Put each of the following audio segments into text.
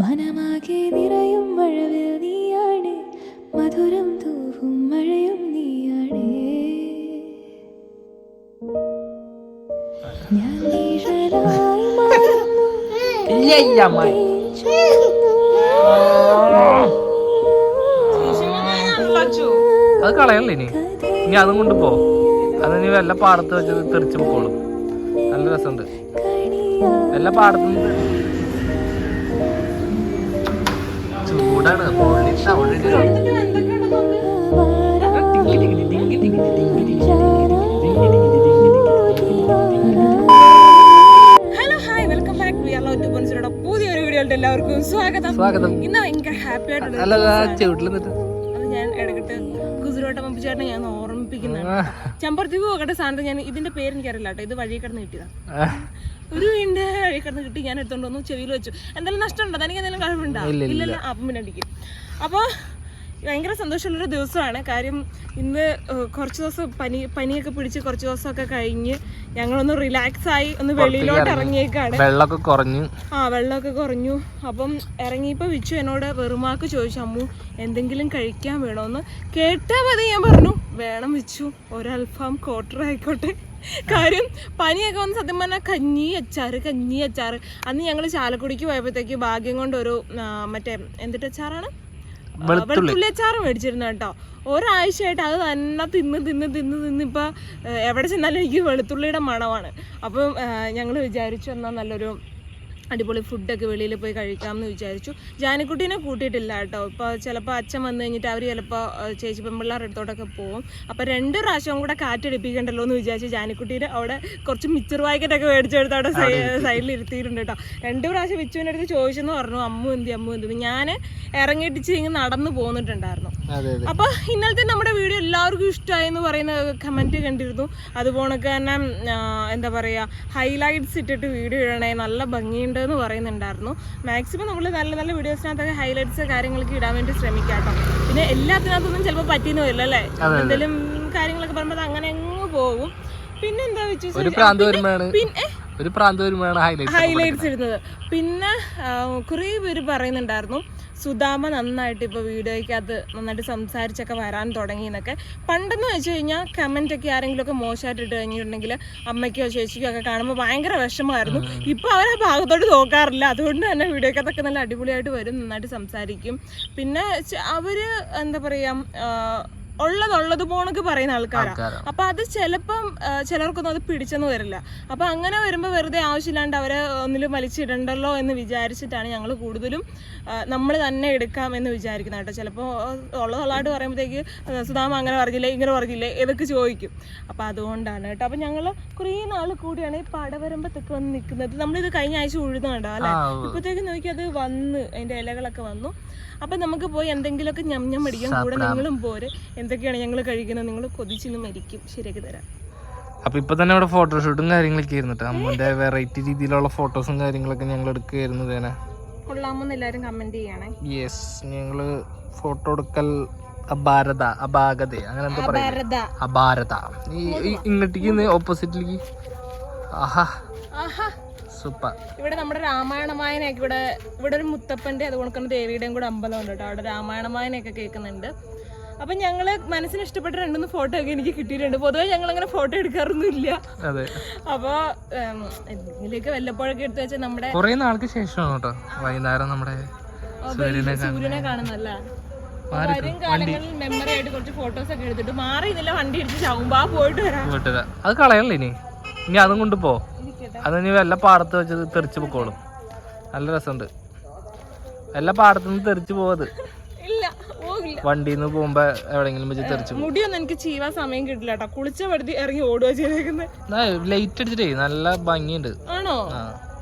മനമാകെ നിറയും മഴവിൽ നീയാണ്. മധുരം തൂവും മഴയും നീയാണ്. ഞാൻ നിഴലായി മാറുന്നു. അത് കളയല്ലേ ഇനി? ഇനി അതും കൊണ്ട് പോ. അത് ഇനി വല്ല പാടത്ത് വെച്ചത് തെറിച്ച് പൊക്കോളും. നല്ല രസമുണ്ട്. വല്ല പാടത്ത് സൗണ്ടാണ് ഫോണിൽ സൗണ്ട് എല്ലാവർക്കും സ്വാഗതം. സ്വാഗതം. ഇന്ന് ഭയങ്കര ഹാപ്പി ആയിട്ടുണ്ട് ഞാൻ ഇടക്കിട്ട് കുതിരോട്ടം പമ്പിച്ചേട്ടനെ ഞാൻ ഓർമ്മ ചമ്പർത്തി പോകട്ടെ സാധനം ഞാൻ ഇതിന്റെ പേര് എനിക്കറിയില്ല കേട്ടോ. ഇത് വഴി കിടന്ന് കിട്ടിയതാ. ഒരു വീടിന്റെ വഴി കിടന്ന് കിട്ടി. ഞാൻ എടുത്തോണ്ട് വന്നു. ചെവിയിൽ വെച്ചു. എന്തായാലും നഷ്ടമുണ്ടോ? തനിക്ക് എന്തെങ്കിലും കഴിവുണ്ടോ ഇല്ലല്ലോ. അപ്പം പിന്നെ അടിക്കും. അപ്പോൾ ഭയങ്കര സന്തോഷമുള്ളൊരു ദിവസമാണ്. കാര്യം ഇന്ന് കുറച്ച് ദിവസം പനി പനിയൊക്കെ പിടിച്ച് കുറച്ച് ദിവസമൊക്കെ കഴിഞ്ഞ് ഞങ്ങളൊന്ന് റിലാക്സ് ആയി ഒന്ന് വെളിയിലോട്ട് ഇറങ്ങിയേക്കാണ്. വെള്ളമൊക്കെ കുറഞ്ഞു. ആ വെള്ളമൊക്കെ കുറഞ്ഞു. അപ്പം ഇറങ്ങിയപ്പോൾ വിച്ചു എന്നോട് വെറുമാക്ക് ചോദിച്ചു അമ്മു എന്തെങ്കിലും കഴിക്കാൻ വേണോന്ന്? കേട്ടാൽ മതി ഞാൻ പറഞ്ഞു. വേണം വിച്ചു ഒരൽഫാം ക്വാർട്ടർ ആയിക്കോട്ടെ. കാര്യം പനിയൊക്കെ വന്ന് സത്യം പറഞ്ഞാൽ കഞ്ഞി അച്ചാർ കഞ്ഞി അച്ചാറ്. അന്ന് ഞങ്ങൾ ചാലക്കുടിക്ക് പോയപ്പോഴത്തേക്ക് ഭാഗ്യം കൊണ്ടൊരു മറ്റേ എന്തിട്ട് അച്ചാറാണ്? വെളുത്തുള്ളി. അച്ചാറ് മേടിച്ചിരുന്നു കേട്ടോ. ഒരാഴ്ചയായിട്ട് അത് തന്നെ തിന്ന് തിന്ന് തിന്ന് തിന്ന് എവിടെ ചെന്നാലും എനിക്ക് വെളുത്തുള്ളിയുടെ മണമാണ്. അപ്പം ഞങ്ങൾ വിചാരിച്ചു എന്നാൽ നല്ലൊരു അടിപൊളി ഫുഡൊക്കെ വെളിയിൽ പോയി കഴിക്കാം എന്ന് വിചാരിച്ചു. ജാനിക്കുട്ടീനെ കൂട്ടിയിട്ടില്ല കേട്ടോ. ഇപ്പോൾ ചിലപ്പോൾ അച്ഛൻ വന്നു കഴിഞ്ഞിട്ട് അവർ ചിലപ്പോൾ ചേച്ചി പെമ്പിള്ളാരുടെ അടുത്തോട്ടൊക്കെ പോകും അപ്പോൾ രണ്ട് പ്രാവശ്യവും കൂടെ കാറ്റടിപ്പിക്കണ്ടല്ലോ എന്ന് വിചാരിച്ച് ജാനിക്കുട്ടീനെ അവിടെ കുറച്ച് മിച്ചർ പാക്കറ്റൊക്കെ മേടിച്ചെടുത്ത് അവിടെ സൈഡിൽ ഇരുത്തിയിട്ടുണ്ട് കേട്ടോ. രണ്ട് പ്രാവശ്യം വിച്ചുവിന്റെ അടുത്ത് ചോദിച്ചെന്ന് പറഞ്ഞു അമ്മു എന്തി അമ്മു എന്തി? ഞാൻ ഇറങ്ങിയിട്ട് ഇങ്ങനെ നടന്നു പോന്നിട്ടുണ്ടായിരുന്നു. അപ്പൊ ഇന്നലത്തെ നമ്മുടെ വീഡിയോ എല്ലാവർക്കും ഇഷ്ടമായി എന്ന് പറയുന്ന കമന്റ് കണ്ടിരുന്നു. അതുപോണക്ക് തന്നെ എന്താ പറയാ ഹൈലൈറ്റ്സ് ഇട്ടിട്ട് വീഡിയോ ഇടണേ നല്ല ഭംഗിയുണ്ട് എന്ന് പറയുന്നുണ്ടായിരുന്നു. മാക്സിമം നമ്മൾ നല്ല നല്ല വീഡിയോസിനകത്തൊക്കെ ഹൈലൈറ്റ്സ് കാര്യങ്ങളൊക്കെ ഇടാൻ വേണ്ടി ശ്രമിക്കാട്ടോ പിന്നെ എല്ലാത്തിനകത്തൊന്നും ചിലപ്പോൾ പറ്റിയെന്ന് വരില്ല അല്ലേ? എന്തെങ്കിലും കാര്യങ്ങളൊക്കെ പറയുമ്പോൾ അങ്ങനെ അങ്ങ് പോകും. പിന്നെന്താ വെച്ചു പിന്നെ ഒരു പ്രാന്ത് ഹൈലൈറ്റ്സ് ഇടുന്നത്. പിന്നെ കുറേ പേര് പറയുന്നുണ്ടായിരുന്നു സുധാമ നന്നായിട്ട് ഇപ്പോൾ വീഡിയോയ്ക്കകത്ത് നന്നായിട്ട് സംസാരിച്ചൊക്കെ വരാൻ തുടങ്ങി എന്നൊക്കെ പണ്ടെന്ന് വെച്ച് കഴിഞ്ഞാൽ കമന്റൊക്കെ ആരെങ്കിലുമൊക്കെ മോശമായിട്ട് ഇട്ട് കഴിഞ്ഞിട്ടുണ്ടെങ്കിൽ അമ്മയ്ക്കോ ചേച്ചിക്കോ ഒക്കെ കാണുമ്പോൾ ഭയങ്കര വിഷമമായിരുന്നു. ഇപ്പോൾ അവർ ആ ഭാഗത്തോട്ട് നോക്കാറില്ല. അതുകൊണ്ട് തന്നെ വീഡിയോക്കകത്തൊക്കെ നല്ല അടിപൊളിയായിട്ട് വരും നന്നായിട്ട് സംസാരിക്കും. പിന്നെ അവർ എന്താ പറയുക ഉള്ളതുള്ളത് പോണക്ക് പറയുന്ന ആൾക്കാരാണ് ആൾക്കാരാ. അപ്പൊ അത് ചിലപ്പം ചിലർക്കൊന്നും അത് പിടിച്ചെന്ന് വരില്ല. അപ്പൊ അങ്ങനെ വരുമ്പോൾ വെറുതെ ആവശ്യമില്ലാണ്ട് അവരെ ഒന്നിലും വലിച്ചിടണ്ടല്ലോ എന്ന് വിചാരിച്ചിട്ടാണ് ഞങ്ങൾ കൂടുതലും നമ്മൾ തന്നെ എടുക്കാം എന്ന് വിചാരിക്കുന്നത് കേട്ടോ. ചിലപ്പോൾ ഉള്ളതുള്ളതായിട്ട് പറയുമ്പോഴത്തേക്ക് സുധാമ അങ്ങനെ പറഞ്ഞില്ലേ ഇങ്ങനെ പറഞ്ഞില്ലേ ഇതൊക്കെ ചോദിക്കും. അപ്പൊ അതുകൊണ്ടാണ് കേട്ടോ. അപ്പൊ ഞങ്ങൾ കുറേ നാൾ കൂടിയാണ് ഈ പടവരമ്പത്തൊക്കെ വന്ന് നിൽക്കുന്നത്. നമ്മളിത് കഴിഞ്ഞ ആഴ്ച ഉഴുതാണ്ടോ അല്ലെ? ഇപ്പോഴത്തേക്ക് നോക്കി അത് വന്ന് അതിന്റെ ഇലകളൊക്കെ വന്നു. അപ്പൊ നമുക്ക് പോയി എന്തെങ്കിലുമൊക്കെ ഞം ഞം അടിക്കാൻ കൂടെ നിങ്ങളും പോര്. എന്തൊക്കെയാണ് ഞങ്ങൾ കഴിക്കുന്നത്? നിങ്ങൾ കൊതിച്ചിന്ന് മരിക്കും. ശരിയാക്കി തരാം. അപ്പൊ ഇപ്പൊ തന്നെ ഇവിടെ ഫോട്ടോഷൂട്ടും കാര്യങ്ങളൊക്കെ ആയിരുന്നു കേട്ടോ അമ്മന്റെ വെറൈറ്റി രീതിയിലുള്ള ഫോട്ടോസും കാര്യങ്ങളൊക്കെ ഞങ്ങൾ എടുക്കുകയായിരുന്നു കൊള്ളാമെന്ന് എല്ലാരും കമന്റ് ചെയ്യണേ. യെസ് ഞങ്ങൾ ഫോട്ടോ എടുക്കൽ അപാരത അപാകത അങ്ങനെ എന്താ പറയുക ഭരത അപാരത. ഈ ഈ- ഇങ്ങോട്ടേക്ക് ഓപ്പോസിറ്റിലേക്ക് ആഹാ. സൂപ്പർ. ഇവിടെ നമ്മുടെ രാമായണമായനൊക്കെ ഇവിടെ ഇവിടെ ഒരു മുത്തപ്പന്റെ അതുകൊണ്ട് ദേവിയുടെയും കൂടെ അമ്പലം ഉണ്ട് കേട്ടോ അവിടെ രാമായണമായനൊക്കെ കേൾക്കുന്നുണ്ട്. അപ്പൊ ഞങ്ങൾ മനസ്സിന് ഇഷ്ടപ്പെട്ട രണ്ടുമൂന്ന് ഫോട്ടോ ഒക്കെ എനിക്ക് കിട്ടിയിട്ടുണ്ട്. പൊതുവെ ഞങ്ങൾ അങ്ങനെ ഫോട്ടോ എടുക്കാറൊന്നും ഇല്ല അതെ. അപ്പൊ ഉം, എന്തെങ്കിലുമൊക്കെ വല്ലപ്പോഴൊക്കെ എടുത്തു വെച്ചാൽ നമ്മുടെ കൊറേ നാൾക്ക് ശേഷമാണ് കേട്ടോ വൈകുന്നേരം നമ്മുടെ സൂര്യനെ കാണുന്നല്ല വരും കാലങ്ങളിൽ മെമ്മറി ആയിട്ട് കുറച്ച് ഫോട്ടോസ് ഒക്കെ എടുത്തിട്ട് മാറി ഇന്നില്ല വണ്ടി ഇടിച്ച് ചാവുമ്പോ പോയിട്ട് വരാം. അത് കളയല്ലേ ഇനി? ഇനി അതും കൊണ്ട് പോ. അത് ഇനി വല്ല പാടത്ത് വെച്ചത് തെറിച്ച് പൊക്കോളും. നല്ല രസമുണ്ട്. എല്ലാ പാടത്തുനിന്ന് തെറിച്ച് പോവത്. വണ്ടിയിൽ നിന്ന് പോകുമ്പോ എവിടെങ്കിലും വെച്ച് തെറിച്ചു മുടിയൊന്നും എനിക്ക് ചീവാൻ സമയം കിട്ടില്ല കേട്ടോ കുളിച്ച വെറുതെ ഇറങ്ങി ഓടുക ചെയ്തേക്കുന്നത് ലൈറ്റ് അടിച്ചിട്ടേ നല്ല ഭംഗിയുണ്ട്. ആണോ?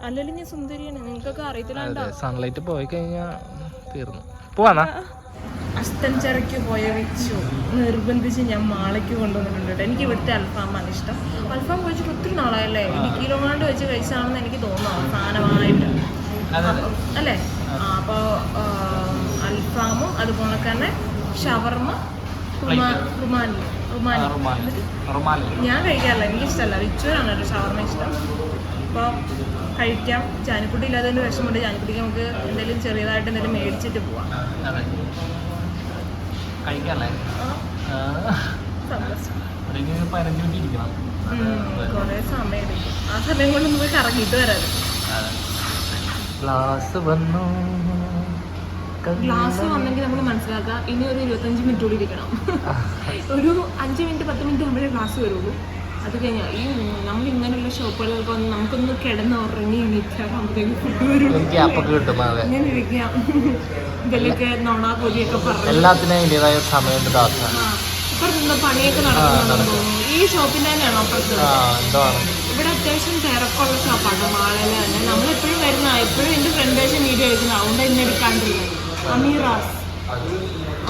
അല്ലെങ്കിൽ ഞാൻ സുന്ദരിയാണ്. നിങ്ങൾക്കൊക്കെ അറിയത്തില്ല സൺലൈറ്റ് പോയി കഴിഞ്ഞാ തീർന്നു. പോവാന്നാ? അസ്തഞ്ചറയ്ക്ക് പോയ വെച്ചു. നിർബന്ധിച്ച് ഞാൻ മാളയ്ക്ക് കൊണ്ടുവന്നിട്ടുണ്ട് എനിക്ക് ഇവിടുത്തെ അൽഫാമാണ് ഇഷ്ടം. അൽഫാം കഴിച്ചിട്ട് ഒത്തിരി നാളായല്ലേ? ഇടുക്കിയിലോ കൊണ്ട് വെച്ച് കഴിച്ചാണെന്ന് എനിക്ക് തോന്നുന്നു അവസാനമായിട്ട്. അല്ലേ? ആ, അപ്പൊ ആ, അൽഫാമും അതുപോലെ തന്നെ ഷവർമ റുമാനി റുമാനി. ഞാൻ കഴിക്കാറില്ല എനിക്കിഷ്ടമല്ല റിച്ചുവലാണ് കേട്ടോ ഷവർമ്മ ഇഷ്ടം. അപ്പോൾ കഴിക്കാം. ചാനിക്കുട്ടി ഇല്ലാതെ ഒരു വിഷമമുണ്ട്. ചാനിക്കുട്ടിക്ക് നമുക്ക് എന്തെങ്കിലും ചെറിയതായിട്ട് എന്തെങ്കിലും മേടിച്ചിട്ട് പോവാം. കഴിക്കാല്ലേ? കുറേ സമയം ആ സമയം കൊണ്ട് നമുക്ക് കറങ്ങിയിട്ട് വരാതെ ക്ലാസ് വന്നു. ഗ്ലാസ് വന്നെങ്കിൽ നമ്മൾ മനസ്സിലാക്കുക ഇനി ഒരു ഇരുപത്തഞ്ച് മിനിറ്റ് കൂടി ഇരിക്കണം. ഒരു അഞ്ച് മിനിറ്റ് പത്ത് മിനിറ്റ് നമ്മുടെ ക്ലാസ് വരുള്ളൂ. അത് കഴിഞ്ഞാൽ ഈ നമ്മൾ ഇങ്ങനെയുള്ള ഷോപ്പുകളിലൊക്കെ വന്ന് നമുക്കൊന്ന് കിടന്ന് ഉറങ്ങി എണീറ്റാകുമ്പോഴത്തേക്ക് ഫുഡ് വരും അതെ. ഇരിക്കാം. ഇതിലൊക്കെ നോണാ പൊതിയൊക്കെ പറഞ്ഞു. എല്ലാത്തിനും അതിന്റെതായ സമയം ദാസ ആ ഇപ്പം നിന്ന് പണിയൊക്കെ നടക്കുന്നുണ്ടെന്ന് തോന്നുന്നു. ഈ ഷോപ്പിന്റെ തന്നെയാണോ അപ്പുറത്ത്? ഇവിടെ അത്യാവശ്യം തിരക്കുള്ള ഷോപ്പാട്ടോ മാളയിൽ തന്നെ. നമ്മളെപ്പോഴും വരുന്ന എപ്പോഴും എന്റെ ഫ്രണ്ട് വീഡിയോ എടുക്കുന്നത് അതുകൊണ്ട് എന്നെ എടുക്കാണ്ടിരുന്നത് അമീറാസ്.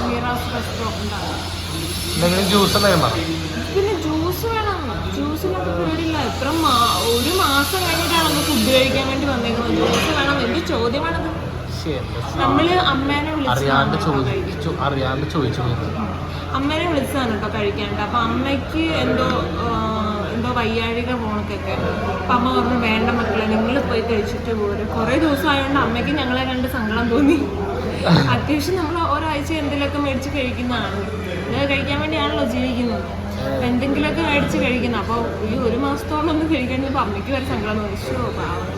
അമീറാസ് റെസ്റ്റോറന്റ് ആണ്. എന്തെങ്കിലും ജ്യൂസ് പിന്നെ ജ്യൂസ് വേണം. ജ്യൂസിനൊക്കെ പേടില്ല എത്ര ഒരു മാസം കഴിഞ്ഞിട്ടാണ് നമുക്ക് ഫുഡ് കഴിക്കാൻ വേണ്ടി വന്നേക്കുന്നത്. ജ്യൂസ് വേണം. എന്ത് ചോദ്യമാണത്? നമ്മൾ അമ്മേനെ അറിയാണ്ട് ചോദിച്ചു അറിയാണ്ട് ചോദിച്ചു. അമ്മേനെ വിളിച്ചതാണ് കേട്ടോ കഴിക്കാണ്ട് അപ്പൊ അമ്മയ്ക്ക് എന്തോ എന്തോ വയ്യാഴിക പോണക്കൊക്കെ അപ്പൊ അമ്മ പറഞ്ഞു വേണ്ട മക്കളെ നിങ്ങൾ പോയി കഴിച്ചിട്ട് പോരും. കുറെ ദിവസം ആയതുകൊണ്ട് അമ്മയ്ക്ക് ഞങ്ങളെ കണ്ട് സങ്കടം തോന്നി. അത്യാവശ്യം നമ്മൾ ഒരാഴ്ച എന്തെങ്കിലുമൊക്കെ മേടിച്ച് കഴിക്കുന്നതാണ്. ഇത് കഴിക്കാൻ വേണ്ടിയാണല്ലോ ജീവിക്കുന്നത്. അപ്പൊ എന്തെങ്കിലുമൊക്കെ മേടിച്ച് കഴിക്കുന്നത് അപ്പോൾ ഈ ഒരു മാസത്തോളം ഒന്നും ഇപ്പൊ അമ്മയ്ക്ക് വരെ സങ്കടം തോന്നി. ശോ പാവം.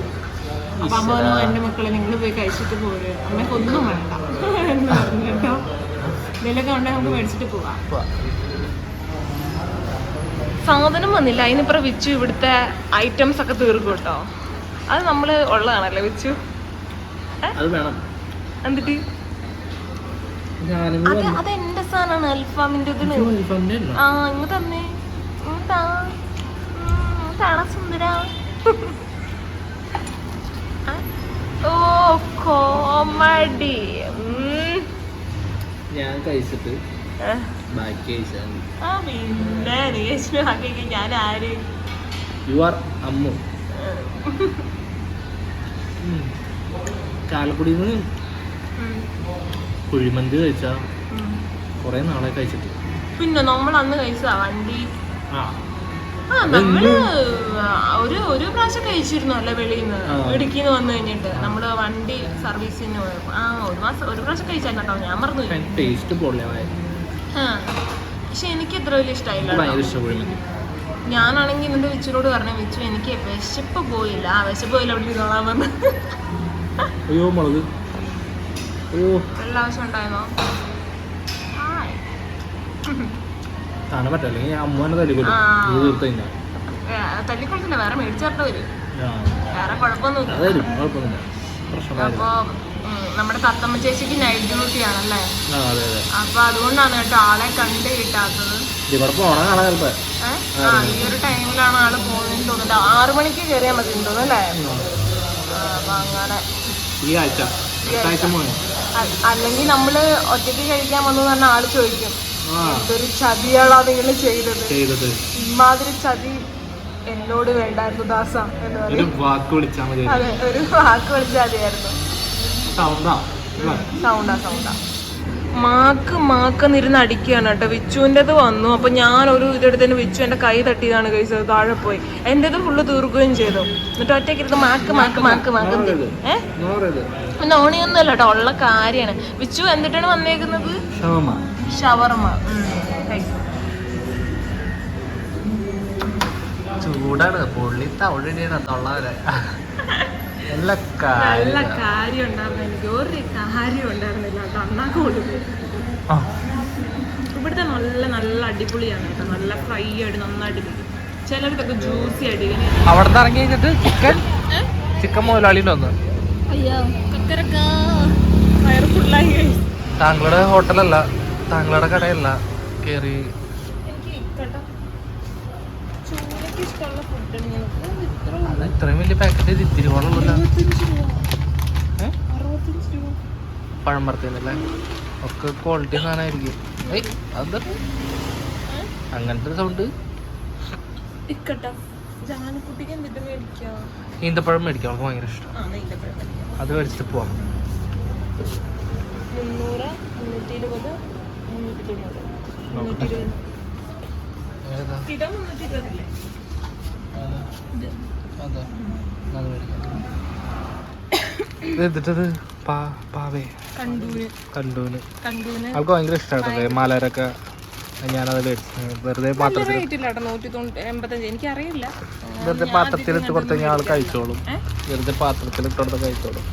അപ്പൊ അമ്മ പറഞ്ഞു എന്റെ മക്കളെ നിങ്ങൾ പോയി കഴിച്ചിട്ട് പോര്. അമ്മയ്ക്ക് ഒന്നും വേണ്ട. എന്ന് പറഞ്ഞു കേട്ടോ. എന്തെങ്കിലുമൊക്കെ ഉണ്ടെങ്കിൽ നമുക്ക് മേടിച്ചിട്ട് പോവാം. സാധനം വന്നില്ല. അതിനിപ്പുറം വിച്ചു ഇവിടുത്തെ ഐറ്റംസ് ഒക്കെ തീർക്കും കേട്ടോ. അത് നമ്മൾ ഉള്ളതാണല്ലേ വിച്ചു? അത് വേണം. എന്നിട്ട് അത് അത് എന്റെ സാധനമാണ് അൽഫാമിന്റെ ഇതിന് ആ ഇങ്ങ് തന്നെ. ഇങ്ങ് താ. ഉം, താടാ സുന്ദര. ആ? ഓ കോമഡി. ഞാൻ കഴിച്ചിട്ട് ബാക്കി ആ പിന്നെ രേഷ്മ ആക്കി ഞാൻ ആര്? You are Ammu. ചാലക്കുടിയിൽ നിന്ന് കുഴിമന്തി കഴിച്ചാ കൊറേ നാളെ കഴിച്ചിട്ട്. പിന്നെ നമ്മൾ അന്ന് കഴിച്ചതാ വണ്ടി. ആ. നമ്മൾ ഒരു ഒരു പ്രാവശ്യം കഴിച്ചിരുന്നു അല്ല വെളിയിൽ നിന്ന്. ഇടുക്കിന്ന് വന്നു കഴിഞ്ഞിട്ട് നമ്മൾ വണ്ടി സർവീസിന് പോയപ്പോ. ആ ഒരു മാസം ഒരു പ്രാവശ്യം കഴിച്ചായിരുന്നു കേട്ടോ ഞാൻ മറന്നു. ടേസ്റ്റ് ആ. പക്ഷെ എനിക്ക് അത്ര വലിയ ഇഷ്ടമായില്ല ഞാനാണെങ്കിൽ നിന്റെ വിച്ചുനോട് പറഞ്ഞ വിച്ചു എനിക്ക് വിശപ്പ് പോയില്ല. ആ വിശപ്പ് പോയില്ല അവിടെ ഇരുന്നോളാൻ പറഞ്ഞു അയ്യോ മുളക്. പറ്റില്ല അല്ലെങ്കിൽ തല്ലിക്കൊല്ലും തല്ലിക്കൊടുത്തില്ല. വേറെ മേടിച്ചേർത്ത വരും വേറെ കുഴപ്പമൊന്നുമില്ല. അപ്പൊ നമ്മുടെ തത്തമ്മ ചേച്ചിക്ക് നൈറ്റ് ഡ്യൂട്ടിയാണല്ലേ അതെ അതെ. അപ്പൊ അതുകൊണ്ടാണ് കേട്ടോ ആളെ കണ്ട് കിട്ടാത്തത്. ആ ഈ ഒരു ടൈമിലാണ് ആൾ പോകുന്നതെന്ന് തോന്നുന്നത് ആറു മണിക്ക് കയറിയാൽ മതി തോന്നുന്നു അല്ലേ ആ, അപ്പൊ അങ്ങനെ. ഈ ആഴ്ച. അല്ലെങ്കിൽ നമ്മൾ ഒറ്റയ്ക്ക് കഴിക്കാൻ വന്നു പറഞ്ഞ ആൾ ചോദിക്കും എന്തൊരു ചതിയാളാ നിങ്ങൾ ചെയ്തത്? ചെയ്തത്. ഇമാതിരി ചതി എന്നോട് വേണ്ടായിരുന്നു ദാസ എന്ന് ഒരു വാക്ക് വിളിച്ചാൽ മതി അതെ ഒരു വാക്ക് വിളിച്ചാൽ മതിയായിരുന്നു. സൗണ്ടാ സൗണ്ടാ സൗണ്ടാ. മാക്ക് മാക്ക് നിരുന്ന് അടിക്കുകയാണ് കേട്ടോ. വിച്ചുവിന്റെത് വന്നു. അപ്പൊ ഞാൻ ഒരു ഇതെടുത്തതിന് വിച്ചു എന്റെ കൈ തട്ടിയതാണ് കഴിച്ചത് താഴെ പോയി. എന്റെത് ഫുള്ള് തീർക്കുകയും ചെയ്തു. എന്നിട്ട് ഒറ്റയ്ക്ക് ഇരുന്ന് മാക്ക് മാക്ക് മാക്ക് മാക്ക് ഏ? നോണിയൊന്നും അല്ല കേട്ടോ. ഉള്ള കാര്യമാണ്. വിച്ചു എന്നിട്ടാണ് വന്നേക്കുന്നത്? ഷവർമ. ചൂടാണ്. പൊള്ളി തവഴിയാണ് തൊള്ളവരെ നല്ല കാര്യം. ഉണ്ടായിരുന്നു എനിക്ക് ഒരു കാര്യം ഉണ്ടായിരുന്നില്ല കേട്ടോ അണ്ണാക്ക് കൊടുക്കും ഇവിടുത്തെ നല്ല നല്ല അടിപൊളിയാണ് കേട്ടോ. നല്ല ഫ്രൈ ആയിട്ട് നന്നായിട്ട് ചിലർക്കൊക്കെ ജ്യൂസി ആയിട്ട് ഇങ്ങനെ അവിടെ ഇറങ്ങി കഴിഞ്ഞിട്ട് ചിക്കൻ ചിക്കൻ മുതലാളിന്റെ വന്ന്. അയ്യോ കക്കരക്ക. വയറ് ഫുള്ളായി താങ്കളുടെ ഹോട്ടലല്ല താങ്കളുടെ കടയല്ല. കയറി എനിക്ക് കേട്ടോ ചൂടൊക്കെ ഇഷ്ടമുള്ള ഫുഡാണ് ഞങ്ങൾക്ക് ഇത്ര അത് ഇത്രയും വലിയ പാക്കറ്റ് ഇത് ഇത്തിരി പഴം പറത്തുന്നല്ലേ ഒക്കെ ക്വാളിറ്റി സാധനമായിരിക്കും. ഏയ് അത് അങ്ങനത്തെ ഒരു സൗണ്ട് ഈന്തപ്പഴം മേടിക്കാം. അവൾക്ക് ഭയങ്കര ഇഷ്ടം. അത് മേടിച്ചിട്ട് പോവാം. ഏതാ? എന്നിട്ടത് പാവേ. അവൾക്ക് ഭയങ്കര ഇഷ്ടമായിട്ടല്ലേ മലരൊക്കെ ഞാനത് വെറുതെ പാത്രത്തിൽ വെറുതെ പാത്രത്തിൽ ഇട്ട് കൊടുത്ത ഞാൻ കഴിച്ചോളും. വെറുതെ പാത്രത്തിൽ ഇട്ട് കൊടുത്ത കഴിച്ചോളും.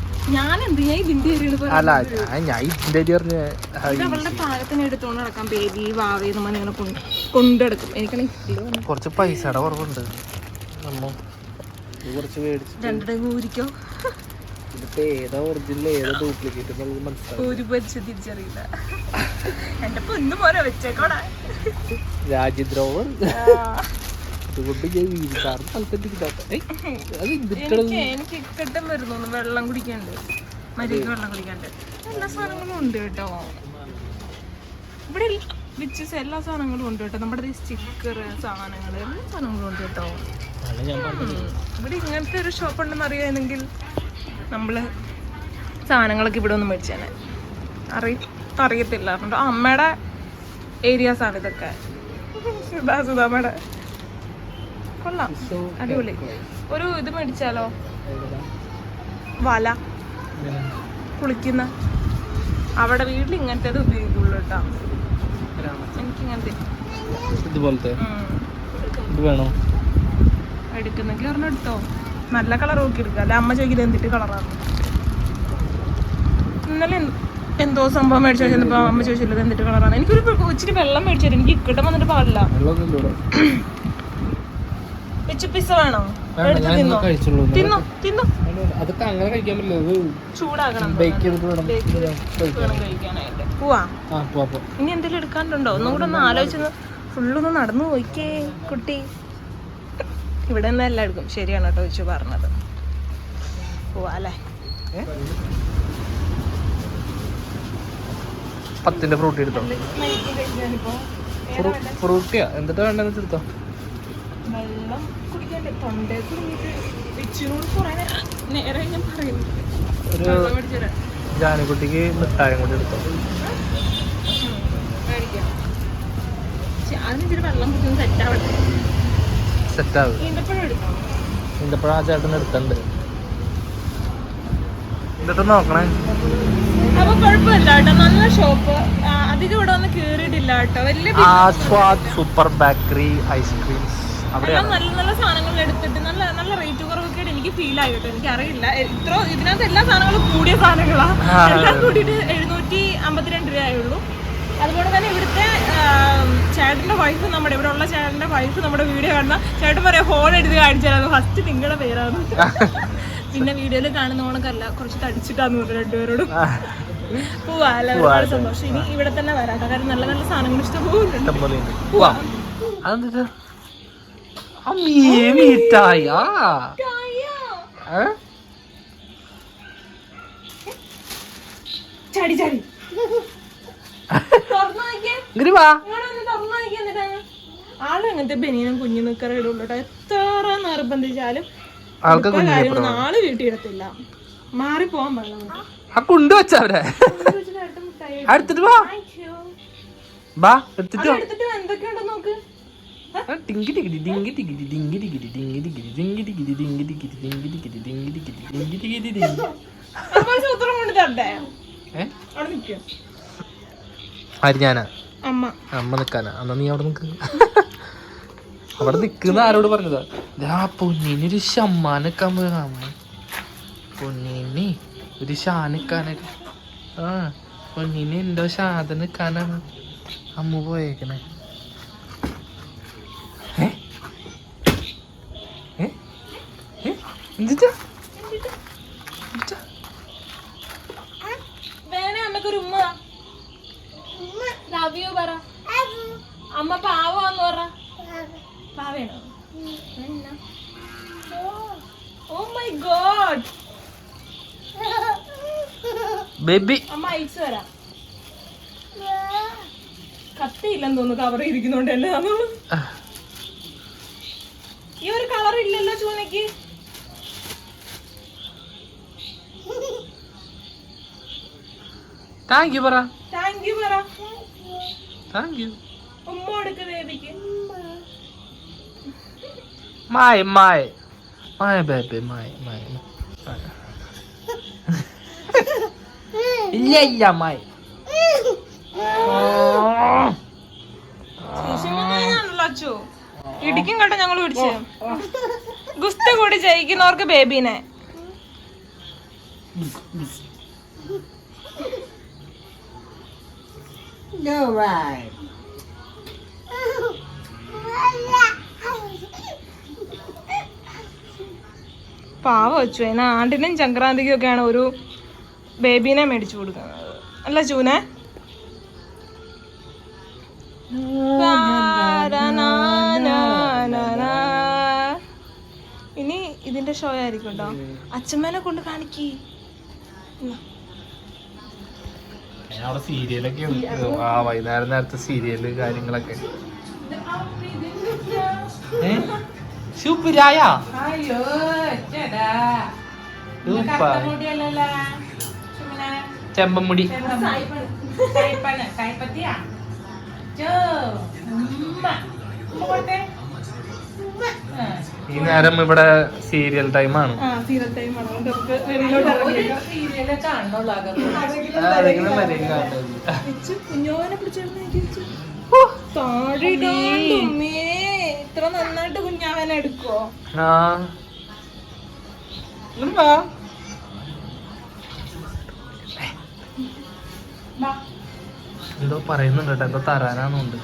അല്ല ഞാൻ ഇതിന്റെ അറിഞ്ഞ കുറച്ച് പൈസയുടെ കുറവുണ്ട്. നമ്മ ഇത് കുറച്ച് മേടിച്ചു രണ്ടിട ഊരിക്കോ. ഇതിപ്പോ ഏതാ ഒറിജിനൽ ഏതാ ഡ്യൂപ്ലിക്കേറ്റ് എന്നുള്ളത് മനസ്സിലാവും ഊരി പൊരിച്ച് തിരിച്ചറിയില്ല. എന്റെ പൊന്നു പോലെ വെച്ചേക്കോടാ. രാജ്യദ്രോഹം. അതുകൊണ്ട് ഞാൻ അത് ഇതിട്ടത് എനിക്ക് ഇക്കട്ടം വരുന്നു വെള്ളം കുടിക്കാണ്ട്. മര്യാദയ്ക്ക് വെള്ളം കുടിക്കാണ്ട്. എല്ലാ സാധനങ്ങളും ഉണ്ട് കേട്ടോ. ഇവിടെ വിച്ചസ് എല്ലാ സാധനങ്ങളും ഉണ്ട് കേട്ടോ. നമ്മുടെ സ്റ്റിക്കർ സാധനങ്ങൾ എല്ലാ സാധനങ്ങളും ഉണ്ട് കേട്ടോ. ഇവിടെ ഇങ്ങനത്തെ ഒരു ഷോപ്പ് ഉണ്ടെന്ന് അറിയാമെങ്കിൽ നമ്മൾ സാധനങ്ങളൊക്കെ ഇവിടെ ഒന്ന് മേടിച്ചേനെ. അറി അറിയത്തില്ല. അമ്മയുടെ ഏരിയാസ് ആണ് ഇതൊക്കെ. സുധാ സുധാമ്മയുടെ കൊള്ളാം അടിപൊളി. ഒരു ഇത് മേടിച്ചാലോ? വല. കുളിക്കുന്ന. അവിടെ വീട്ടിൽ ഇങ്ങനത്തേത് ഉപയോഗിക്കുള്ളൂ കേട്ടോ. ഇതുപോലത്തെ. ഇത് വേണോ? എടുക്കുന്നെങ്കിൽ ഒരെണ്ണം എടുത്തോ. നല്ല കളർ നോക്കി എടുക്കുക അല്ലെ അമ്മ ചോദിക്കുന്നത് എന്തിട്ട് കളറാണ്? ഇന്നലെ എന്ത്- സംഭവം മേടിച്ചു വെച്ചപ്പോ അമ്മ ചോദിച്ചില്ല എന്തിട്ട് കളറാണ്? എനിക്കൊരു ഇച്ചിരി വെള്ളം മേടിച്ചു എനിക്ക് ഇക്കട്ടം വന്നിട്ട് പാടില്ല. വെച്ച് പിസ വേണോ? എടുത്ത് തിന്നോ? തിന്നോ? അതൊക്കെ അങ്ങനെ കഴിക്കാൻ പറ്റില്ല. വേണം. കഴിക്കാനായിട്ട്. പോവാ. ഇനി എന്തെങ്കിലും എടുക്കാണ്ടുണ്ടോ ഒന്നും കൂടെ ഒന്ന് ആലോചിച്ചൊന്ന് ഫുള്ളൊന്ന് നടന്നു പോയിക്കേ കുട്ടി. ഇവിടെ നിന്ന് എല്ലാം എടുക്കും ശരിയാണ് കേട്ടോ വെച്ചു പറഞ്ഞത്. പോവാ അല്ലേ? പത്തിന്റെ ഫ്രൂട്ടി എടുത്തോ? ഫ്രൂട്ടിയാ എന്നിട്ട് വേണ്ടെന്ന് വെച്ചെടുത്തോ വെള്ളം. തൊണ്ടേ ഇച്ചിനോട് കുറേ നേരെ ഞാൻ പറയുന്നു. ജാനിക്കുട്ടിക്ക് മിഠായും കൂടി എടുത്തോ? വെള്ളം കുടിച്ചൊന്ന് സെറ്റ് ആവട്ടെ സെറ്റാവും ഈന്തപ്പഴം എടുക്കാം ഇതിപ്പോഴും ആ ചേട്ടൻ എടുക്കണ്ട്. എന്നിട്ട് നോക്കണേ? അപ്പൊ കുഴപ്പമില്ല കേട്ടോ. നല്ല ഷോപ്പ് അധികം ഇവിടെ വന്ന് കേറിയിട്ടില്ല കേട്ടോ. വലിയ സൂപ്പർ ബേക്കറി ഐസ്ക്രീംസ്. നല്ല നല്ല സാധനങ്ങൾ എടുത്തിട്ട് നല്ല നല്ല റേറ്റ് കുറവൊക്കെ എനിക്ക് ഫീൽ ആയി കേട്ടോ. എനിക്ക് അറിയില്ല ഇത്ര ഇതിനകത്ത് എല്ലാ സാധനങ്ങളും കൂടിയ സാധനങ്ങളാണ്. എല്ലാം കൂടിയിട്ട് എഴുന്നൂറ്റി അമ്പത്തിരണ്ട് രൂപയുള്ളൂ അതുപോലെ തന്നെ ഇവിടുത്തെ ആ, ചേട്ടന്റെ വൈഫ് നമ്മുടെ ഇവിടെ ഉള്ള ചേട്ടന്റെ വൈഫ് നമ്മുടെ വീഡിയോ കാണുന്ന ചേട്ടൻ പറയാം ഫോൺ എടുത്ത് കാണിച്ചാലും ഫസ്റ്റ് നിങ്ങളുടെ പേരാണ്. പിന്നെ വീഡിയോയിൽ കാണുന്ന ഓണക്കല്ല കുറച്ച് തടിച്ചിട്ടാന്ന് പറഞ്ഞു രണ്ടുപേരോടും. പോവാ അല്ല? ഒരുപാട് സന്തോഷം. ഇനി ഇവിടെ തന്നെ വരാം. കാരണം നല്ല നല്ല സാധനങ്ങൾ ഇഷ്ടം പോകുന്നുണ്ട് പോവാം. അതെന്താ അമ്മിയേ മിഠായ ചാടി ചാടി ആളങ്ങനത്തെ ബനിയനും കുഞ്ഞു നിക്കറ ഇടുള്ളൂ എത്ര നിർബന്ധിച്ചാലും നാൾ വീട്ടിയിടത്തില്ല മാറി പോവാൻ പാടില്ല കൊണ്ട് വെച്ചവരെ എടുത്തിട്ട് വാ. എടുത്തിട്ട് എന്തൊക്കെയുണ്ടോ നോക്ക് ആര് ഞാനാ അമ്മ. അമ്മ നിക്കാനാ. എന്നാ നീ അവിടെ നിക്ക്. അവിടെ നിക്കുന്ന ആരോട് പറഞ്ഞതാ? ദാ പൊന്നിനൊരു ശമ്മാനക്കാൻ പോയതാ അമ്മ പൊന്നിനെ ഒരു ഷാ നിക്കാനായിട്ട് ആ പൊന്നിനെ എന്തോ ഷാദ നിക്കാനാണ്. അമ്മ പോയേക്കണേ ഏ? ഏ? ഏ? എന്തിട്ടാ? എന്തിട്ടാ? വേണേ അമ്മക്കൊരു ഉമ്മ ലവ് യു പറ. അമ്മ പാവാന്ന് പറ. പാവേണോ ഓ. My god. ബേബി. അമ്മ അയച്ചു തരാം. കത്തിയില്ലെന്ന് തോന്നുന്നു കവർ ഇരിക്കുന്നോണ്ട് എന്നെ ഈ ഒരു കളർ ഇല്ലല്ലോ ചൂനക്ക് താങ്ക് യു പറ. താങ്ക് യു പറ. താങ്ക് യു ഉമ്മ കൊടുക്ക് ബേബിക്ക്. മായ മായ മായ ബേബി മായ മായ. ഇല്ല ഇല്ല മായ ഇടിക്കും കേട്ടോ ഞങ്ങൾ പിടിച്ച്? ഗുസ്തി കൂടി ജയിക്കുന്നവർക്ക് ബേബീനെ. പാവ വെച്ചു അതിന് ആണ്ടിനും സംക്രാന്തിക്കും ഒക്കെയാണ് ഒരു ബേബീനെ മേടിച്ചു കൊടുക്കുന്നത്. അല്ല ചൂനെ ഇനി ഇതിന്റെ ഷോ ആയിരിക്കും കേട്ടോ. അച്ഛമ്മേനെ കൊണ്ട് കാണിക്കി. ഞാൻ അവിടെ സീരിയലൊക്കെ ആ വൈകുന്നേരം നേരത്തെ സീരിയൽ കാര്യങ്ങളൊക്കെ. ശുഭരായ ചെമ്പമുടി ഉമ്മ. ഈ നേരം ഇവിടെ സീരിയൽ ടൈമാണ് ഇത്ര നന്നായിട്ട് എടുക്കോ എന്തോ പറയുന്നുണ്ട് എന്തോ തരാനാണുണ്ട്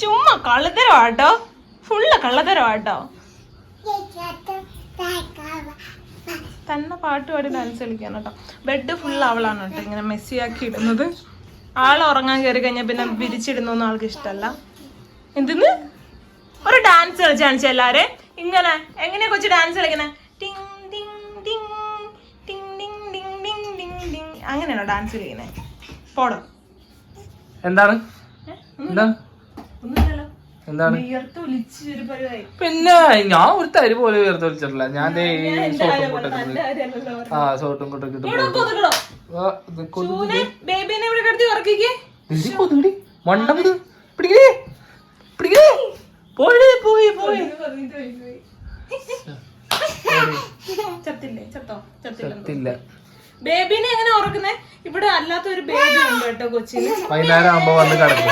ചുമ്മാ കള്ളത്തരവാട്ടോ ഫുള്ള് കള്ളത്തരവാട്ടോ തന്നെ പാട്ട് പാടി ഡാൻസ് കളിക്കാൻ കേട്ടോ ബെഡ് ഫുൾ അവളാണ് കേട്ടോ ഇങ്ങനെ മെസ്സിയാക്കി ഇടുന്നത്. ആൾ ഉറങ്ങാൻ കയറി കഴിഞ്ഞാൽ പിന്നെ വിരിച്ചിടുന്നൊന്നും ആൾക്ക് ഇഷ്ടമല്ല എന്തിന്ന്? ഒരു ഡാൻസ് കളിച്ച് കാണിച്ച എല്ലാരെ. ഇങ്ങനെ. എങ്ങനെയാ കൊച്ചു ഡാൻസ് കളിക്കണേ ടിങ് ടിങ് ടിങ് ടിങ് ടിങ് ടിങ് ടിങ് ടിങ് ടിങ്. അങ്ങനെയാണോ ഡാൻസ് കളിക്കണേ പോടോ. എന്താണ്? എന്താ എന്താണ്? എന്താണ്? പിന്നെ ഞാൻ ഒരു തരി പോലെ ഉയർത്തൊലിച്ചിട്ടില്ല ഞാൻ സോട്ടും കൊട്ടൊക്കെ ആ സോട്ടും കൊട്ടൊക്കെ മണ്ടം ബേബിനെ എങ്ങനെ ഓർക്കുന്നേ ഇവിടെ അല്ലാത്ത ഒരു ബേബി ഉണ്ട് കേട്ടോ കൊച്ചിയിൽ. വൈകുന്നേരം ആകുമ്പോ വന്ന് കിടക്കും.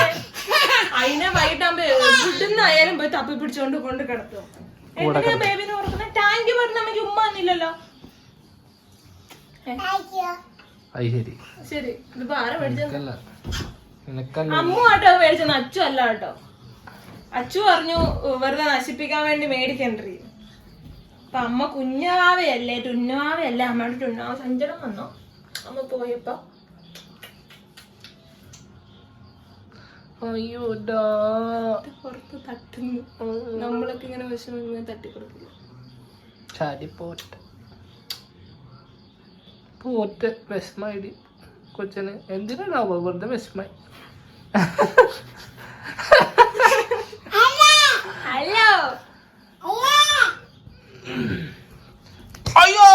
അതിനെ വൈകിട്ടാകുമ്പോ ഇവിടുന്നായാലും പോയി തപ്പി പിടിച്ചോണ്ട് കൊണ്ട് കിടത്തും എങ്ങനെയാ ബേബിനെ ഉറക്കുന്നത് ടാങ്ക് പറഞ്ഞ നമുക്ക് ഉമ്മ എന്നില്ലല്ലോ ശരി. ശരി ഇതിപ്പോ ആരാ മേടിച്ചത്? അമ്മു ആട്ടോ മേടിച്ചത്. അച്ചു അല്ല കേട്ടോ അച്ചു പറഞ്ഞു വെറുതെ നശിപ്പിക്കാൻ വേണ്ടി മേടിക്കണ്ടി. അപ്പൊ അമ്മ കുഞ്ഞാവയല്ലേ ടുന്നാവയല്ലേ അമ്മയുടെ ടുന്നാവ സഞ്ചടം വന്നോ? അമ്മ പോയപ്പോ. അയ്യോടാ പുറത്ത് തട്ടുന്നു. നമ്മളൊക്കെ ഇങ്ങനെ വിഷമം തട്ടി കൊടുക്കില്ല ചാടി പോട്ടെ. പോട്ടെ വിഷമായി കൊച്ചന് എന്തിനാണാവോ വെറുതെ വിഷമായി. ഹലോ. അയ്യോ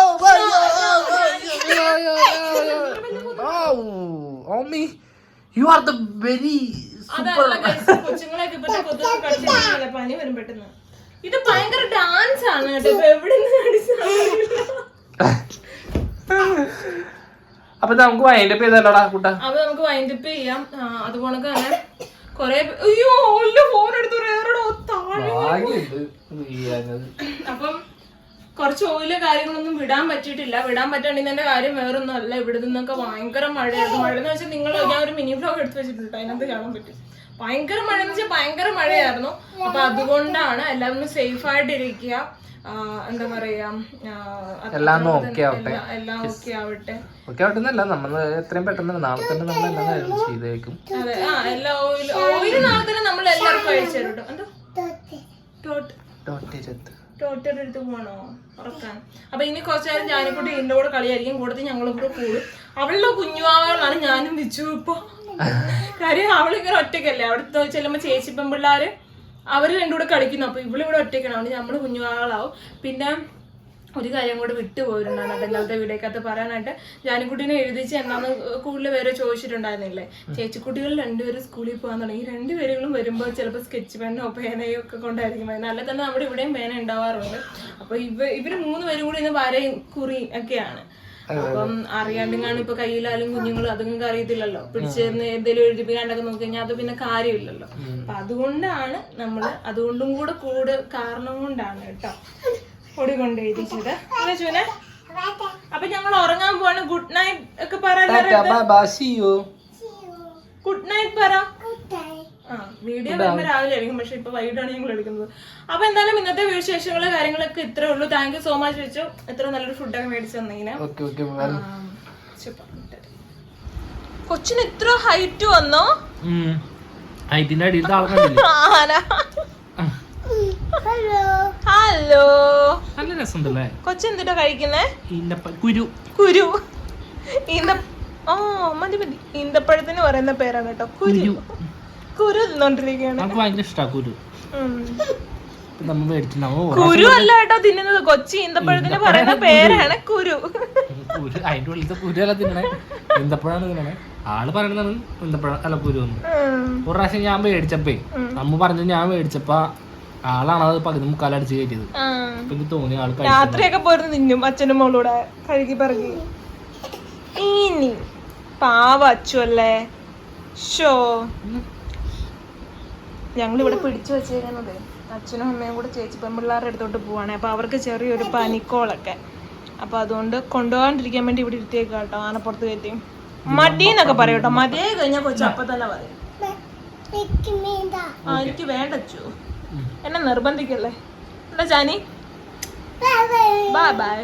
Omi you are the very അതല്ല guys, കൊച്ചുങ്ങളെയൊക്കെ ഇപ്പൊ കൊതുക് കടിച്ചിട്ടില്ല പനി വരും പെട്ടെന്ന്. ഇത് ഭയങ്കര ഡാൻസ് ആണ് കേട്ടോ. ഇപ്പൊ എവിടെ നിന്ന് അപ്പൊ നമുക്ക് വൈൻഡ് അപ്പ് ചെയ്തല്ലോടാ കൂട്ട? അപ്പൊ നമുക്ക് വൈൻഡപ്പ് ചെയ്യാം. ആ, അതുപോലെ തന്നെ കൊറേ അയ്യോ ഫോൺ എടുത്തു അപ്പം കുറച്ച് ഓയിൽ കാര്യങ്ങളൊന്നും വിടാൻ പറ്റിയിട്ടില്ല. വിടാൻ പറ്റാണ്ടിന്റെ കാര്യം വേറൊന്നും അല്ല. ഇവിടെ നിന്നൊക്കെ ഭയങ്കര മഴയായിരുന്നു മഴ എന്ന് വെച്ചാൽ നിങ്ങൾ ഞാൻ ഒരു മിനി ബ്ലോഗ് എടുത്ത് വെച്ചിട്ടുണ്ട്. അതിനകത്ത് കാണാൻ പറ്റും. ഭയങ്കര മഴ എന്ന് വെച്ചാൽ ഭയങ്കര മഴയായിരുന്നു. അപ്പൊ അതുകൊണ്ടാണ് എല്ലാവരും സേഫ് ആയിട്ടിരിക്കുക. എന്താ പറയാ? എല്ലാം ഓക്കെ ആവട്ടെ. എല്ലാം- ഓക്കെ ആവട്ടെ. ഓക്കെ നമ്മൾ എത്രയും പെട്ടെന്ന് നാളെ തന്നെ നമ്മൾ എല്ലാം കാര്യങ്ങളും ചെയ്തേക്കും. അതെ. ആ എല്ലാ ഓയിൽ ഓയിൽ നാളെ തന്നെ നമ്മൾ എല്ലാവർക്കും അയച്ചു തരും കേട്ടോ എന്തോ ടോട്ട് ചെത്ത്. ടോട്ടയുടെ അടുത്ത് പോകണോ ഉറക്കാൻ. അപ്പൊ ഇനി കുറച്ചു നേരം ഞാനും കൂടി ഇതിന്റെ കൂടെ കളിയായിരിക്കും കൂടുതൽ ഞങ്ങളും കൂടെ കൂടും. അവളുടെ കുഞ്ഞുവാവകളാണ് ഞാനും വിച്ചു ഇപ്പൊ. കാര്യം അവളിങ്ങനെ ഒറ്റയ്ക്കല്ലേ? അവിടുത്തെ ചെല്ലുമ്പോ ചേച്ചി പെൺപിള്ളാര് അവർ രണ്ടും കൂടെ കളിക്കുന്നു. അപ്പൊ ഇവളിവിടെ ഒറ്റയ്ക്കാണ്. അതുകൊണ്ട് നമ്മൾ കുഞ്ഞുവാവകളാവും. പിന്നെ ഒരു കാര്യം കൂടെ വിട്ടുപോയിട്ടുണ്ടായിരുന്നു അതല്ലാതെ വീടേക്കകത്ത് വീഡിയോക്കകത്ത് പറയാനായിട്ട് ജാനിക്കുട്ടീനെ എഴുതിച്ച് എന്നാന്ന് കൂടുതൽ പേരെ ചോദിച്ചിട്ടുണ്ടായിരുന്നില്ലേ? ചേച്ചിക്കുട്ടികൾ രണ്ടുപേരും സ്കൂളിൽ പോകാൻ തുടങ്ങി. രണ്ടുപേരുകളും വരുമ്പോൾ ചിലപ്പോൾ സ്കെച്ച് പെന്നോ പേനയോ ഒക്കെ കൊണ്ടായിരിക്കും. അല്ല തന്നെ നമ്മുടെ ഇവിടെയും പേന ഉണ്ടാവാറുണ്ട്. അപ്പൊ ഇവ ഇവർ മൂന്ന് പേരും കൂടി ഇന്ന് വരയും കുറി ഒക്കെയാണ്. അപ്പം അറിയാണ്ടെങ്ങാണ് ഇപ്പൊ കയ്യിലാലും കുഞ്ഞുങ്ങളും അതുങ്ങൾക്ക് അറിയത്തില്ലല്ലോ. പിടിച്ചേർന്ന് എന്തെങ്കിലും എഴുതിപ്പിക്കാണ്ടൊക്കെ നോക്കി കഴിഞ്ഞാൽ അത് പിന്നെ കാര്യമില്ലല്ലോ. അപ്പൊ അതുകൊണ്ടാണ് നമ്മൾ അതുകൊണ്ടും കൂടെ കൂടെ കാരണം കൊണ്ടാണ് കേട്ടോ. പൊടി കൊണ്ട് എഴുതിച്ചത് ചൂനെ അപ്പൊ ഞങ്ങൾ ഉറങ്ങാൻ പോവാണ്. ഗുഡ് നൈറ്റ് ഒക്കെ പറ ഗുഡ് നൈറ്റ് പറ. ആ വീഡിയോ വരുമ്പോൾ രാവിലെ ആയിരിക്കും. പക്ഷെ ഇപ്പൊ വൈകിട്ടാണ് ഞങ്ങൾ എടുക്കുന്നത്. അപ്പൊ എന്തായാലും ഇന്നത്തെ വിശേഷങ്ങൾ കാര്യങ്ങളൊക്കെ ഇത്രേ ഉള്ളൂ. താങ്ക് യു സോ മച്ച് വെച്ചു എത്ര നല്ലൊരു ഫുഡൊക്കെ മേടിച്ചു തന്നീനെ ഓക്കെ ഓക്കെ കൊച്ചിന് ഇത്ര ഹൈറ്റ് വന്നോ? ഹൈറ്റിന്റെ അടിയിൽ ആന ഹലോ നല്ല രസമുണ്ടല്ലേ? കൊച്ചെന്തിട്ടാ കഴിക്കുന്നേ? കുരു. കുരു. ഈന്ത ഓ മതി മതി. ഈന്തപ്പഴത്തിന് പറയുന്ന പേരാണ് കേട്ടോ. കുരു. കുരു. തിന്നോണ്ടിരിക്കുകയാണ്. നമുക്ക് ഭയങ്കര ഇഷ്ടാ കുരു. കുരു അല്ല കേട്ടോ തിന്നുന്നത്. കൊച്ചി ഈന്തപ്പഴത്തിന് പറയുന്ന പേരാണ് കുരു. കുരു. അതിന്റെ ഉള്ളിലത്തെ കുരു അല്ല തിന്നണേ. ഈന്തപ്പഴാണ് തിന്നണേ. ആൾ പറയണതാണ് ഈന്തപ്പഴം അല്ല കുരു എന്ന്. ഒരു പ്രാവശ്യം ഞാൻ മേടിച്ചപ്പേ അമ്മ പറഞ്ഞു ഞാൻ മേടിച്ചപ്പ ആളാണ് അത് പകുതി മുക്കാലടിച്ച് കയറ്റിയത്. അപ്പൊ എനിക്ക് തോന്നി ആൾ രാത്രിയൊക്കെ പോയിരുന്നു നിന്നും അച്ഛനും മോളൂടെ കഴുകി പറഞ്ഞു ഇനി പാവ അച്ചു അല്ലേ? ഷോ ഞങ്ങൾ ഇവിടെ പിടിച്ചു വെച്ചേക്കുന്നത് അച്ഛനും അമ്മയും കൂടെ ചേച്ചി പെൺപിള്ളേരുടെ അടുത്തോട്ട് പോവാണ്. അപ്പൊ അവർക്ക് ചെറിയൊരു പനിക്കോളൊക്കെ. അപ്പൊ അതുകൊണ്ട് കൊണ്ടുപോകാണ്ടിരിക്കാൻ വേണ്ടി ഇവിടെ ഇരുത്തിയേക്ക് കേട്ടോ ആനപ്പുറത്ത് കയറ്റി. മടി എന്നൊക്കെ പറയും കേട്ടോ മതിയായി കഴിഞ്ഞാൽ കൊച്ചു അപ്പൊ തന്നെ പറയും. ആ എനിക്ക് വേണ്ട അച്ചു. എന്നെ നിർബന്ധിക്കല്ലേ. എന്താ ചാനി ബൈ ബൈ